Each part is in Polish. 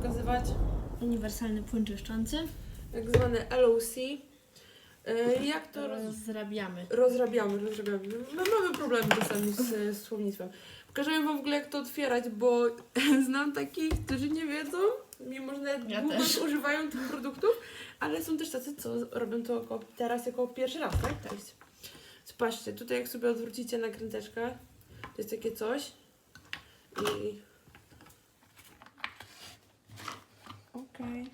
zastosować Uniwersalny płyn czyszczący. tak zwany LOC. E, Jak to roz... Rozrabiamy. rozrabiamy? rozrabiamy. My mamy problemy czasami z, z słownictwem. Pokażę wam w ogóle jak to otwierać, bo znam takich, którzy nie wiedzą, mimo że nawet Ja długo też. używają tych produktów, ale są też tacy, co robią to jako, teraz jako pierwszy raz, tak? Tak. Zobaczcie, tutaj jak sobie odwrócicie nakręteczkę, to jest takie coś i... Okej.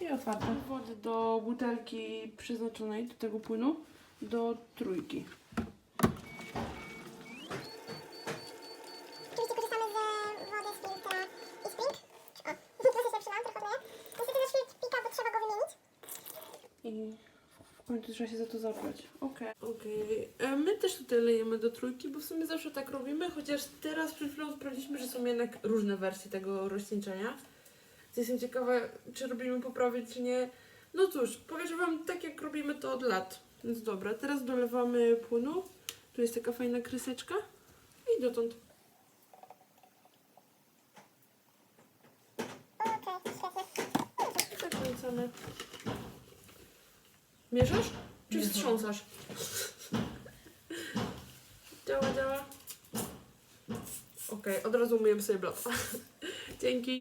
I otwarte. Wody do butelki przeznaczonej do tego płynu do trójki. I Bo trzeba się za to zabrać. Okej. Okej. E, My też tutaj lejemy do trójki, bo w sumie zawsze tak robimy, chociaż teraz przed chwilą sprawdziliśmy, że są jednak różne wersje tego rozcieńczenia. Więc Jestem ciekawa, czy robimy poprawy, czy nie. No cóż, powiem Wam tak, jak robimy to od lat. Więc dobra, teraz dolewamy płynu. Tu jest taka fajna kryseczka. I dotąd. Zakręcamy. Mieszasz? Czy Mieszam. wstrząsasz? Działa, działa. Okej, od razu umyję sobie blot. Dzięki.